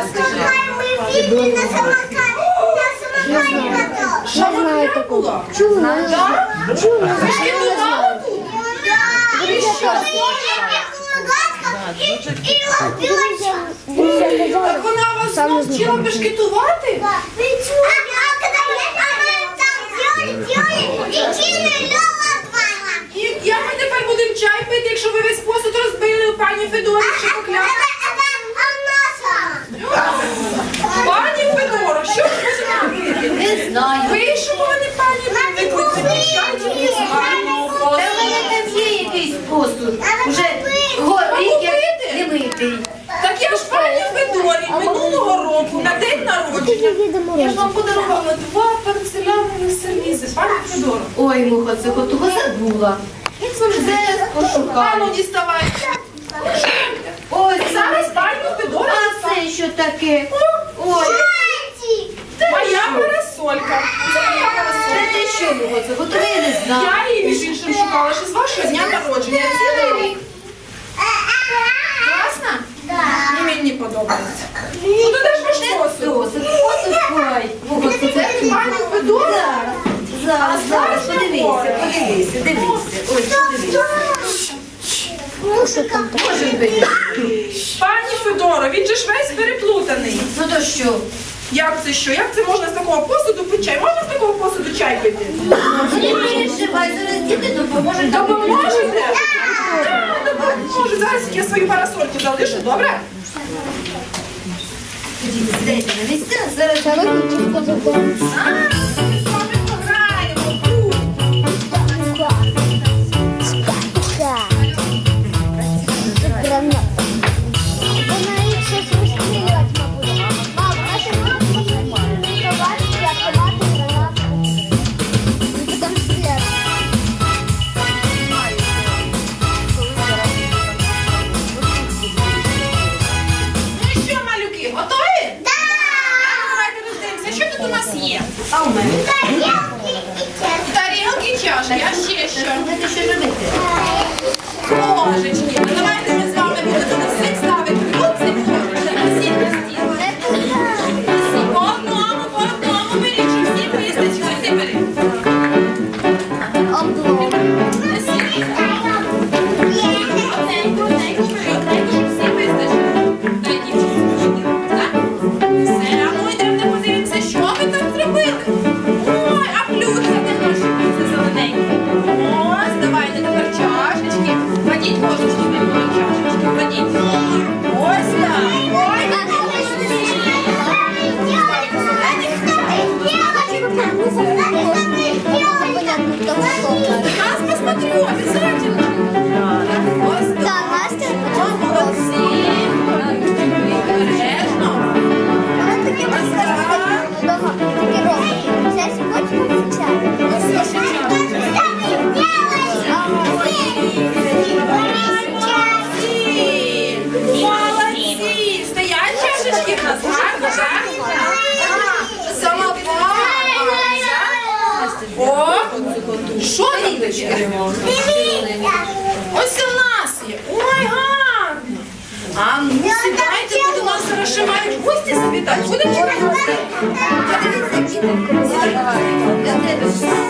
Розкажи. Катались. Що знаю такого? Чула. Чула. Шкетувала тут? Да, и еще и убивать. Так вона вас навчила бешкетувати? А когда она так делали, делали, и кинули Лёва отвала. І як ми тепер будемо чай пити, якщо ви весь посуд розбили у пані Федорі чи покляли? Пані Федоро, що ж ви будете робити? Не знаю. Вони пані викликати з гарного Та в мене там є якийсь посуд. Уже горить, як не митий. Так я ж пані Федорі минулого року на день народження. Я ж вам подарувала два порцелянових сервізи, пані Федоро. Ой, муха, це того забула. Все Ану, пошукаю. діставайте. Ось Зараз пані Федора А це що таке? Ой, моя парасолька. Це моя це парасолька. Ти що, муха, це я не знаю. Я її між іншим шукала ще з вашого дня народження. Цілий рік. Класно? І мені подобається. Ну то де ж ваш посуд? Досить, посуд, ой. Муха, це пані Федора? Зараз, зараз, подивися, подивися, дивися. Ой, подивися. Може бути. Пані Федоро, він же ж весь переплутаний. Ну то що? Як це що? Як це можна з такого посуду пити чай? Можна з такого посуду чай пити? Не переживай, зараз діти допоможуть. Допоможете? Так, допоможу. Зараз я свою парасольку залишу, добре? Сідайте на місця, зараз я пограємо А у мене? Тарілки і чашки. А ще що? Знаєте, що робити? Ложечки. Ось у нас є. Ой, гарно. А ну, сідайте, тут у нас зараз ще мають гості завітати. Будемо чекати. Подивіться, діти. Сідайте.